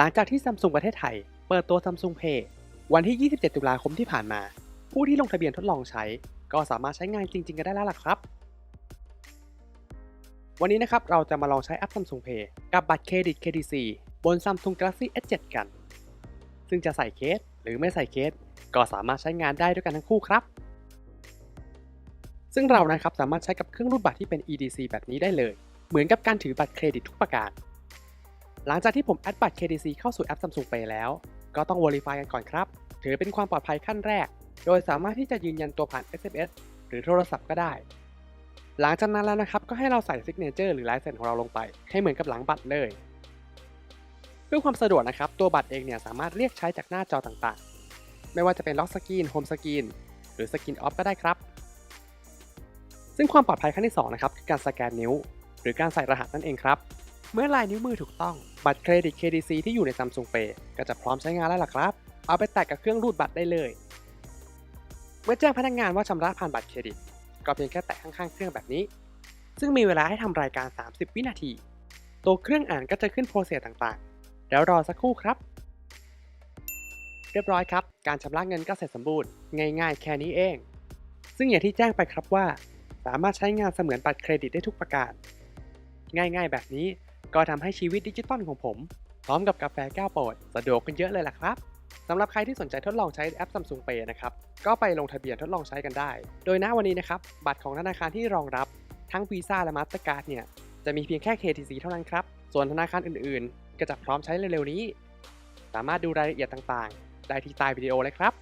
หลังจากที่ซัมซุงประเทศไทย เปิดตัว Samsung Pay วันที่ 27 ตุลาคมที่ผ่านมา ผู้ที่ลงทะเบียนทดลองใช้ ก็สามารถใช้งานจริง ๆ กันได้แล้วล่ะครับ วันนี้นะครับเราจะมาลองใช้แอป Samsung Pay กับบัตรเครดิต KTC บน Samsung Galaxy S7 กัน ซึ่งจะใส่เคสหรือไม่ใส่เคส ก็สามารถใช้งานได้ด้วยกันทั้งคู่ครับ ซึ่งเรานะครับสามารถใช้กับเครื่องรูดบัตรที่เป็น EDC แบบนี้ได้เลย เหมือนกับการถือบัตรเครดิตทุกประการ หลังจากที่ผมแอดบัตร KTC เข้าสู่แอป Samsung Pay แล้ว ก็ต้อง Verify กันก่อนครับ ถือเป็นความปลอดภัยขั้นแรก โดยสามารถที่จะยืนยันตัวผ่าน SMS หรือโทรศัพท์ก็ได้ หลังจากนั้นแล้วนะครับ ก็ให้เราใส่ Signature หรือลายเซ็นของเราลงไป ให้เหมือนกับหลังบัตรเลย เพื่อความสะดวกนะครับ ตัวบัตรเองเนี่ยสามารถเรียกใช้จากหน้าจอต่างๆ ไม่ว่าจะเป็นล็อกสกรีนโฮมสกรีนหรือสกรีนออฟก็ได้ครับ ซึ่งความปลอดภัยขั้นที่2นะครับคือการสแกนนิ้ว หรือการใส่รหัสนั่นเองครับ เมื่อลายนิ้วมือถูกต้อง บัตรเครดิต KDC ที่อยู่ใน Samsung Pay ก็จะพร้อมใช้งานแล้วล่ะครับ เอาไปแตะกับเครื่องรูดบัตรได้เลย เมื่อแจ้งพนักงานว่าชำระผ่านบัตรเครดิต ก็เพียงแค่แตะข้างๆ เครื่องแบบนี้ ซึ่งมีเวลาให้ทำรายการ 30 วินาที ตัวเครื่องอ่านก็จะขึ้นโปรเซสต่างๆ แล้วรอสักครู่ครับ เรียบร้อยครับ การชำระเงินก็เสร็จสมบูรณ์ง่ายๆ แค่นี้เอง ซึ่งอย่างที่แจ้งไปครับว่า สามารถใช้งานเสมือนบัตรเครดิตได้ทุกประการ ง่ายๆ แบบนี้ ก็ทำให้ชีวิตดิจิตอลของผม พร้อมกับกาแฟแก้วโปรดสะดวกขึ้นเยอะเลยล่ะครับสำหรับใครที่สนใจทดลองใช้แอป Samsung Pay นะครับ ก็ไปลงทะเบียนทดลองใช้กันได้ โดยณวันนี้นะครับ บัตรของธนาคารที่รองรับทั้ง Visa และ Mastercard เนี่ย จะมีเพียงแค่ KTC เท่านั้นครับ ส่วนธนาคารอื่นๆ ก็จะพร้อมใช้เร็วๆนี้ สามารถดูรายละเอียดต่างๆ ได้ที่ใต้วิดีโอเลยครับ